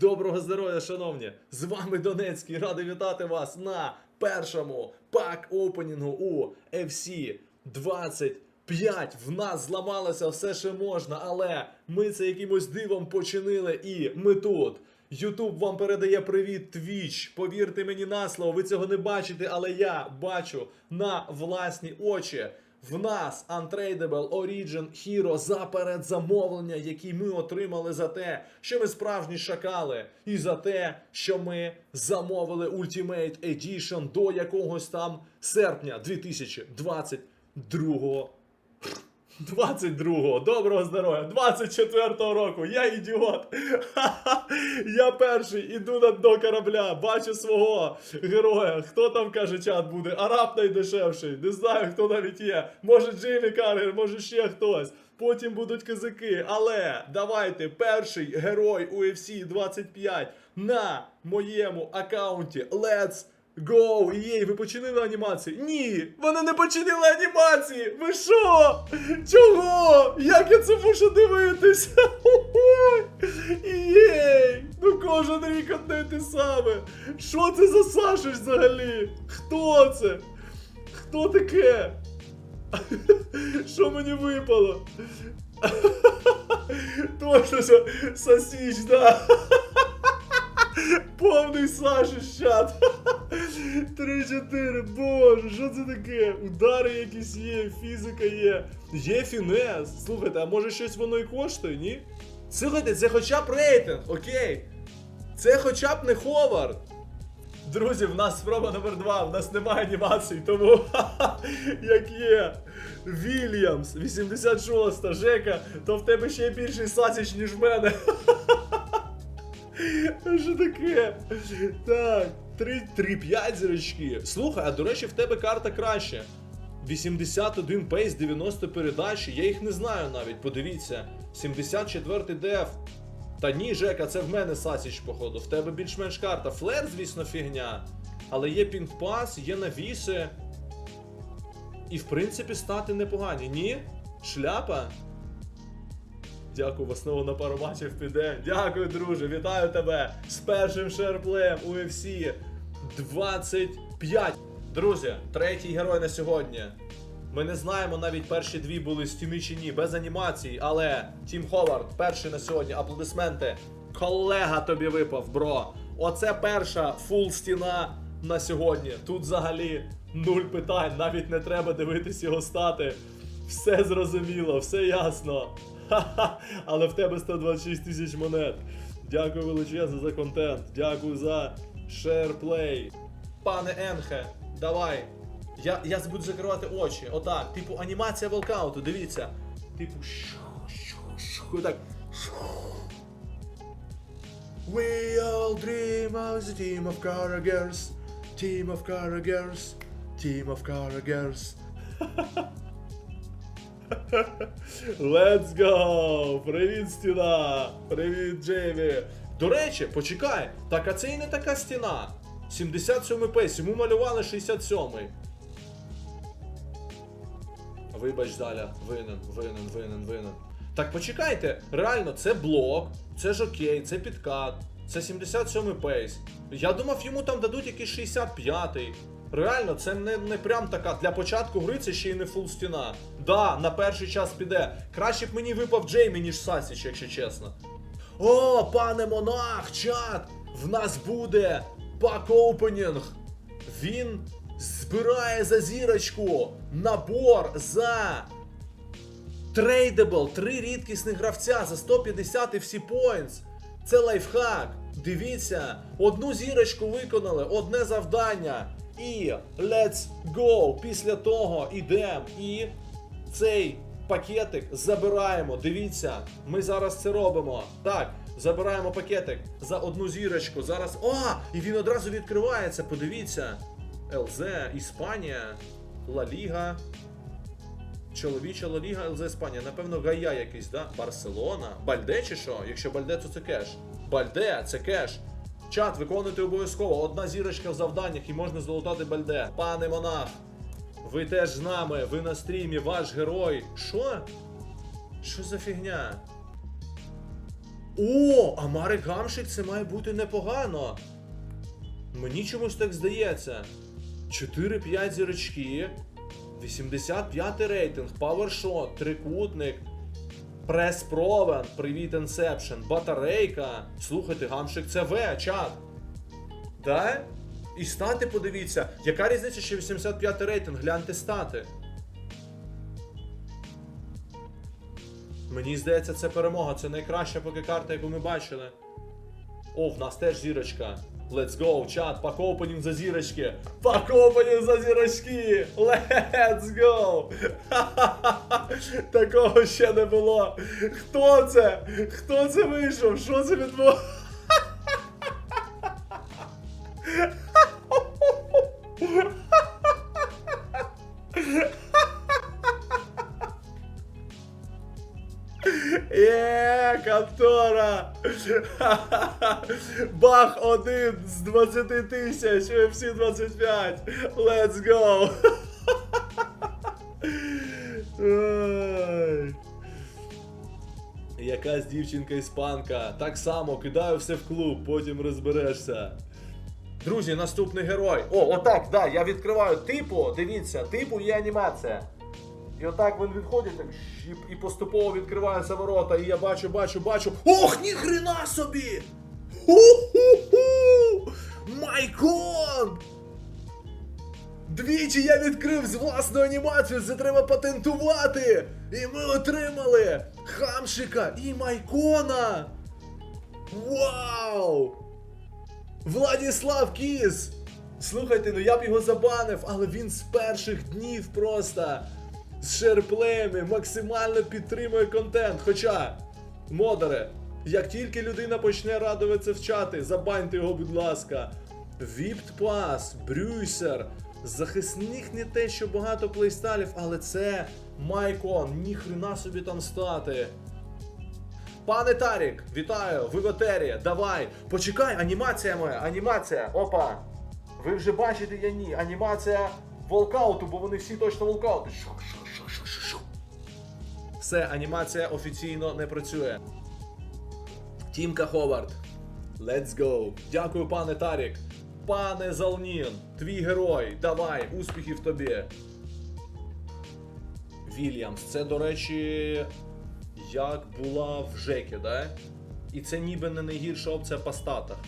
доброго здоров'я, шановні! З вами Донецький, радий вітати вас на першому пак опенінгу у FC 25. В нас зламалося все, що можна, але ми це якимось дивом починили і ми тут. Ютуб вам передає привіт, Twitch. Повірте мені на слово, ви цього не бачите, але я бачу на власні очі. В нас Untradeable Origin Hero за передзамовлення, які ми отримали за те, що ми справжні шакали, і за те, що ми замовили Ultimate Edition до якогось там серпня 2022 22-го, доброго здоров'я, 24-го року, я ідіот. Я перший іду дно корабля, бачу свого героя. Хто там каже, чат буде? Араб найдешевший. Не знаю, хто навіть є. Може Джеймі Каргер, може ще хтось. Потім будуть козаки. Але давайте перший герой UFC 25 на моєму аккаунті. Let's Go! Єй, ви починили анімацію? Ні! Вони не починили анімації! Ви що? Чого? Як я це мушу дивитись? Єй! Ну кожен рік одне те саме. Що це за Сашич взагалі? Хто це? Хто таке? Що мені випало? Точно, що Сосіч, да. Повний Саші чат. 3-4, боже, що це таке? Удари якісь є, фізика є. Є фінес. Слухайте, а може щось воно і коштує, ні? Слухайте, це хоча б рейтинг, окей. Це хоча б не Ховард. Друзі, в нас спроба номер два, в нас немає анімацій, тому як є. Вільямс, 86 Жека, то в тебе ще більший сасіч, ніж в мене. Що таке? Так, 3-5 зірочки. Слухай, а до речі, в тебе карта краще. 81 пейс, 90 передачі. Я їх не знаю навіть, подивіться. 74 деф. Та ні, Жека, це в мене Сасіч, походу. В тебе більш-менш карта. Флер, звісно, фігня. Але є пінг-пас, є навіси. І в принципі стати непогані. Ні? Шляпа? Дякую, в основу на пару матчів піде. Дякую, друже, вітаю тебе з першим шерплеєм UFC 25. Друзі, третій герой на сьогодні. Ми не знаємо, навіть перші дві були стіни чи ні, без анімацій, але Тім Ховард, перший на сьогодні, аплодисменти. Колега тобі випав, бро. Оце перша фул стіна на сьогодні. Тут взагалі нуль питань, навіть не треба дивитись його стати. Все зрозуміло, все ясно. Ха-ха, але в тебе 126 тисяч монет. Дякую величезно за контент. Дякую за шерплей. Пане Енхе, давай. Я, я буду закривати очі. Отак. Типу анімація волкауту, дивіться. Типу. шу- шу- шу- Так. We all dream of the team of Karagers. Team of Karagers. Team of Karagers. Let's go! Привіт, стіна! Привіт, Джеймі! До речі, почекай, так а це і не така стіна. 77 пейс, йому малювали 67-й. Вибач, Даля, винен, винен, винен, винен. Так почекайте, реально, це блок, це ж окей, це підкат, це 77 пейс. Я думав, йому там дадуть якийсь 65-й. Реально, це не, не прям така. Для початку гри це ще й не фул стіна. Да, на перший час піде. Краще б мені випав Джеймі, ніж Сасіч, якщо чесно. О, пане монах, чат! В нас буде пак опенінг. Він збирає за зірочку набор за трейдабл, три рідкісних гравця за 150 і всі поінтс. Це лайфхак. Дивіться, одну зірочку виконали, одне завдання. І let's go. Після того ідемо і цей пакетик забираємо. Дивіться, ми зараз це робимо. Так, забираємо пакетик за одну зірочку. Зараз. О! І він одразу відкривається. Подивіться. ЛЗ, Іспанія, Ла Ліга. Чоловіча Ла Ліга, ЛЗ Іспанія. Напевно, Гая якийсь, да? Барселона. Бальде чи що? Якщо Бальде, то це кеш. Бальде, це кеш. Чат, виконуйте обов'язково. Одна зірочка в завданнях і можна золотати Бальде. Пане монах, ви теж з нами, ви на стрімі, ваш герой. Що? Що за фігня? О, а Марик Гамшик це має бути непогано. Мені чомусь так здається. 4-5 зірочки, 85 рейтинг, павершот, трикутник, прес-провен, привіт інсепшн, батарейка. Слухайте, гамшик це В, чат. Да? І стати подивіться, яка різниця, що 85 рейтинг, гляньте стати. Мені здається, це перемога. Це найкраща поки карта, яку ми бачили. О, в нас теж зірочка. Let's go, чат, пак за зірочки. Пак за зірочки. Let's go. Такого ще не було. Хто це? Хто це вийшов? Що це відбулося? Є, контора! Бах один з 20 тисяч, UFC 25. Let's go! Якась дівчинка іспанка. Так само кидаю все в клуб, потім розберешся. Друзі, наступний герой. О, отак, да, я відкриваю. Типу, дивіться, типу є анімація. І отак він відходить так, і, поступово відкриваються ворота, і я бачу, бачу, бачу. Ох, ніхрена собі! Ху-ху-ху! Майкон! Двічі я відкрив з власну анімацію, це треба патентувати! І ми отримали Хамшика і Майкона! Вау! Владіслав Кіс! Слухайте, ну я б його забанив, але він з перших днів просто з шерплеями максимально підтримує контент. Хоча, модере, як тільки людина почне радуватися в чати, забаньте його, будь ласка. Віпт Пас, Брюсер. Захисних не те, що багато плейстайлів, але це Майкон, ніхрена собі там стати. Пане Тарік, вітаю, ви в етері, давай. Почекай, анімація моя, анімація. Опа. Ви вже бачите, я ні. Анімація волкауту, бо вони всі точно волкаути. Все, анімація офіційно не працює. Тімка Ховард. Let's go. Дякую, пане Тарік. Пане Залнін, твій герой. Давай, успіхів тобі. Вільямс, це, до речі, як була в Жекі, да? І це ніби не найгірша опція по статах.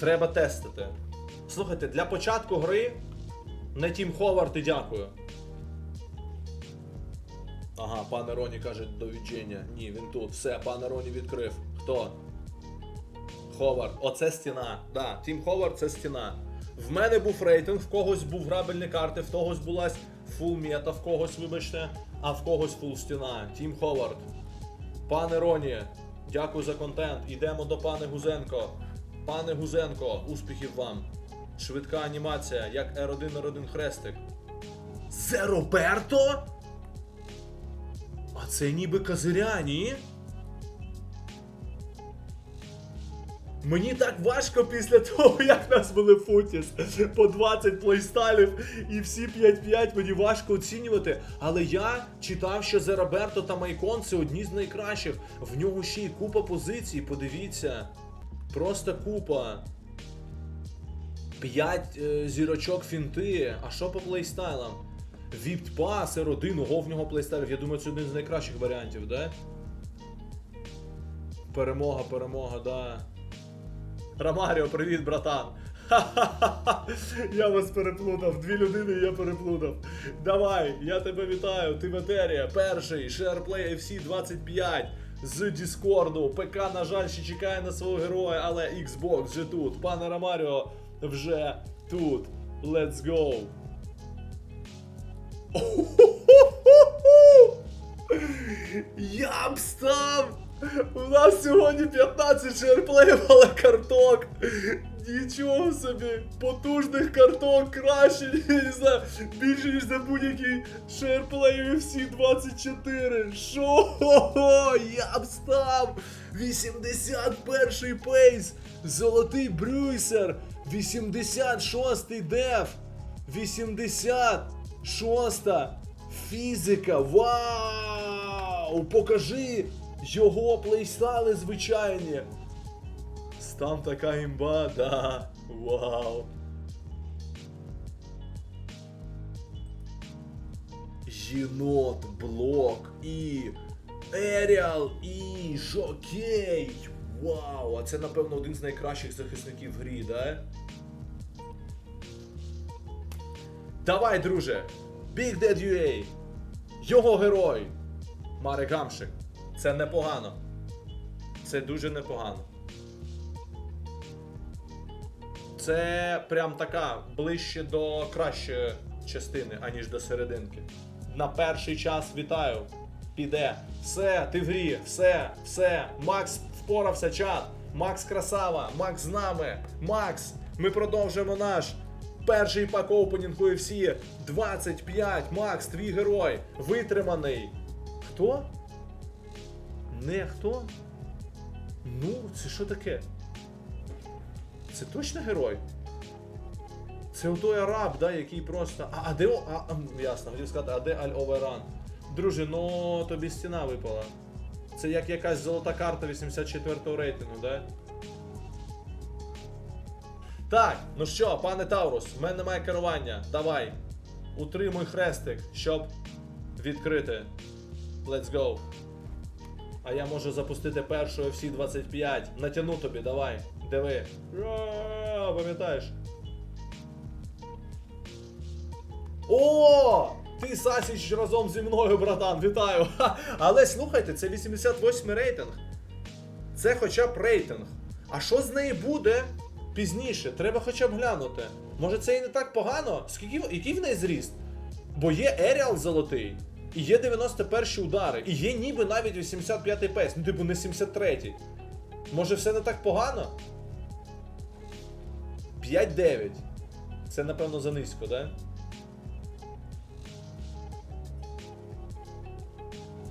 Треба тестити. Слухайте, для початку гри не Тім Ховард і дякую. Ага, пане Роні каже до відження. Ні, він тут. Все, пане Роні відкрив. Хто? Ховард. Оце стіна. Да, Тім Ховард це стіна. В мене був рейтинг, в когось був грабельні карти, в когось була фул мета, в когось, вибачте, а в когось фул стіна. Тім Ховард. Пане Роні, дякую за контент. Йдемо до пане Гузенко. Пане Гузенко, успіхів вам. Швидка анімація, як R1 R1 хрестик. Це Роберто? А це ніби Казиряні? Мені так важко після того, як нас були футіс по 20 плейстайлів і всі 5-5 мені важко оцінювати. Але я читав, що за Роберто та Майкон це одні з найкращих. В нього ще й купа позицій, подивіться. Просто купа. 5 е, зірочок фінти. А що по плейстайлам? Віпт пас, R1, ого, в нього плейстайлів. Я думаю, це один з найкращих варіантів, да? Перемога, перемога, да. Ромаріо, привіт, братан. Ха-ха-ха. Я вас переплутав. Дві людини я переплутав. Давай, я тебе вітаю. Ти в етері. Перший SharePlay FC 25 з Діскорду. ПК, на жаль, ще чекає на свого героя, але Xbox вже тут. Пане Ромаріо вже тут. Let's go. Я б став! У нас сьогодні 15 шерплеїв, але карток. Нічого собі, потужних карток краще, не знаю, більше, ніж за будь-який шерплей всі 24. Шо? Я б став! 81 пейс! Золотий брюйсер! 86-й деф! 86-та фізика! Вау! Покажи! Його плейстайли звичайні. Там така імба, да. Вау. Єнот, блок і Еріал і Жокей. Вау! А це, напевно, один з найкращих захисників в грі, да? Давай, друже! Big Dead UA! Його герой! Марик Гамшик. Це непогано. Це дуже непогано. Це прям така ближче до кращої частини, аніж до серединки. На перший час вітаю. Піде. Все, ти в грі, все, все. Макс впорався чат. Макс красава, Макс з нами. Макс, ми продовжуємо наш перший пак опенінг UFC 25. Макс, твій герой. Витриманий. Хто? Не хто? Ну, це що таке? Це точно герой? Це той араб, да, який просто. А, а де о. А, а, ясно, хотів сказати, а де Аль Оверан? Друже, ну тобі стіна випала. Це як якась золота карта 84-го рейтингу, да? Так, ну що, пане Таурус, в мене немає керування. Давай. Утримуй хрестик, щоб відкрити. Let's go. А я можу запустити першу FC 25. Натяну тобі, давай. Диви. Пам'ятаєш? О! Ти Сасіч разом зі мною, братан, вітаю! Але слухайте, це 88 рейтинг. Це хоча б рейтинг. А що з неї буде пізніше? Треба хоча б глянути. Може це і не так погано? Скільки, який в неї зріст? Бо є Еріал золотий, і є 91 удари, і є ніби навіть 85-й пейс, ну типу не 73-й. Може все не так погано? 5-9. Це напевно за низько, да?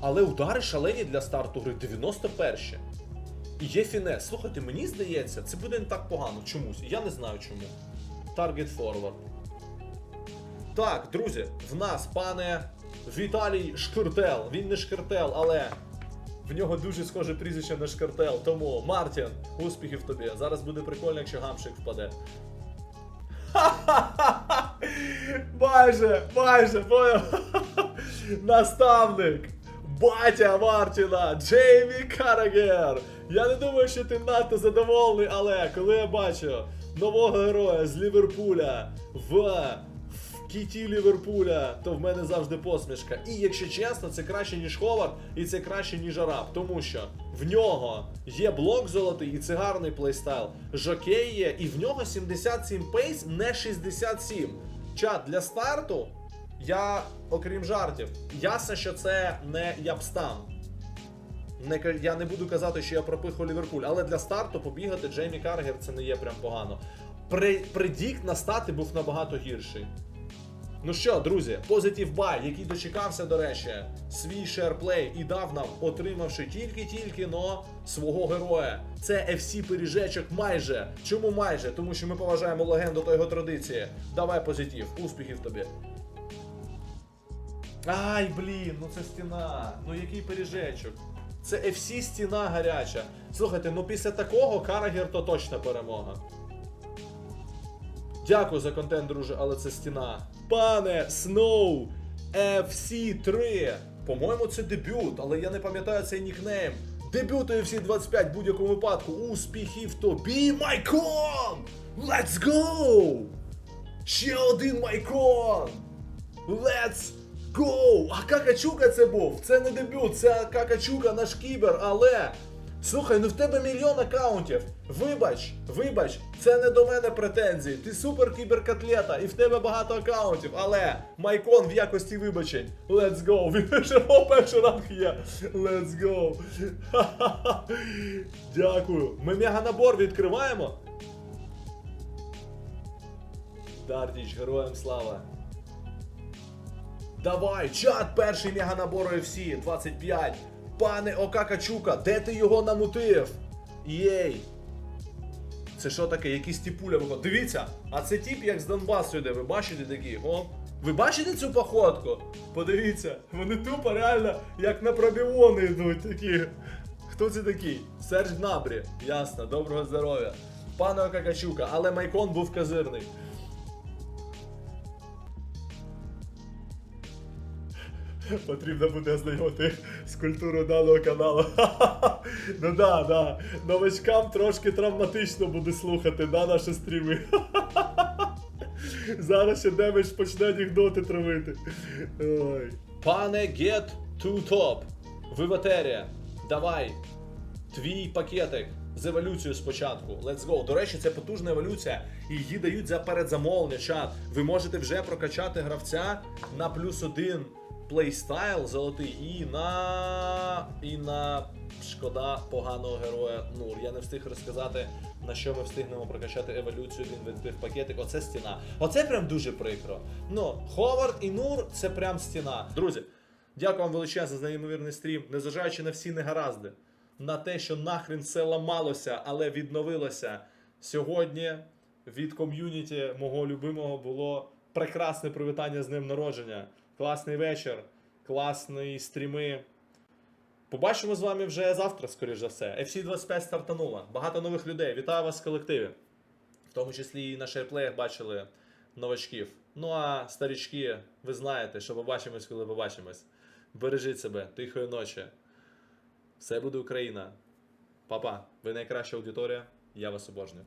Але удари шалені для старту гри 91. І є фінес. Слухайте, мені здається, це буде не так погано чомусь. Я не знаю чому. Target forward. Так, друзі, в нас пане Віталій Шкиртел. Він не Шкиртел, але в нього дуже схоже прізвище на Шкиртел. Тому, Мартін, успіхів тобі. Зараз буде прикольно, якщо гамшик впаде. Майже, майже, поняв. Наставник. Батя Мартіна, Джеймі Карагер. Я не думаю, що ти надто задоволений, але коли я бачу нового героя з Ліверпуля в кіті Ліверпуля, то в мене завжди посмішка. І якщо чесно, це краще, ніж Ховард, і це краще, ніж Араб. Тому що в нього є блок золотий, і це гарний плейстайл. Жокей є, і в нього 77 пейс, не 67. Чат для старту. Я, окрім жартів, ясно, що це не Япстан. Не, я не буду казати, що я пропихав Ліверпуль, але для старту побігати Джеймі Каргер це не є прям погано. Предікт на стати був набагато гірший. Ну що, друзі, позитив бай, який дочекався, до речі, свій шерплей і дав нам, отримавши тільки-тільки но свого героя. Це FC пиріжечок майже. Чому майже? Тому що ми поважаємо легенду та його традиції. Давай позитив, успіхів тобі. Ай, блін, ну це стіна. Ну який пиріжечок. Це FC стіна гаряча. Слухайте, ну після такого Карагер то точно перемога. Дякую за контент, друже, але це стіна. Пане Сноу FC 3. По-моєму, це дебют, але я не пам'ятаю цей нікнейм. Дебют UFC 25 в будь-якому випадку. Успіхів тобі, Майкон! Let's go! Ще один Майкон! Let's go! А Какачука це був. Це не дебют, це Какачука наш кібер, але. Слухай, ну в тебе мільйон аккаунтів. Вибач, вибач, це не до мене претензії. Ти супер кіберкотлета і в тебе багато аккаунтів, але Майкон в якості вибачень. Let's go! Він перший ранг є. Let's go! Дякую. Ми меганабор відкриваємо. Дартіч, героям слава. Давай, чат, перший меганабор UFC 25. Пане Окакачука, де ти його намутив? Єй. Це що таке? Якісь тіпуля виходить. Дивіться, а це тіп як з Донбасу йде. Ви бачите такі? О. Ви бачите цю походку? Подивіться, вони тупо реально як на пробіони йдуть такі. Хто це такий? Серж Гнабрі. Ясно, доброго здоров'я. Пане Какачука, але Майкон був казирний. Потрібно буде ознайомити з культурою даного каналу. ну да, да. Новачкам трошки травматично буде слухати, да, наші стріми. Зараз ще демедж почне анекдоти травити. Ой. Пане Get to Top, ви в. Давай. Твій пакетик з еволюцією спочатку. Let's go. До речі, це потужна еволюція. Її дають за передзамовлення. Чат. Ви можете вже прокачати гравця на плюс один плейстайл золотий і на. і на. Шкода поганого героя Нур. Я не встиг розказати, на що ми встигнемо прокачати еволюцію. Він відбив пакетик. Оце стіна. Оце прям дуже прикро. Ну, Ховард і Нур це прям стіна. Друзі, дякую вам величезно за неймовірний стрім. Незважаючи на всі негаразди, на те, що нахрен все ламалося, але відновилося. Сьогодні від ком'юніті мого любимого було прекрасне привітання з днем народження. Класний вечір, класні стріми. Побачимо з вами вже завтра, скоріш за все. FC 25 стартанула. Багато нових людей. Вітаю вас в колективі. В тому числі і на шерплеях бачили новачків. Ну а старічки, ви знаєте, що побачимось, коли побачимось. Бережіть себе, тихої ночі. Все буде Україна. Папа, ви найкраща аудиторія. Я вас обожнюю.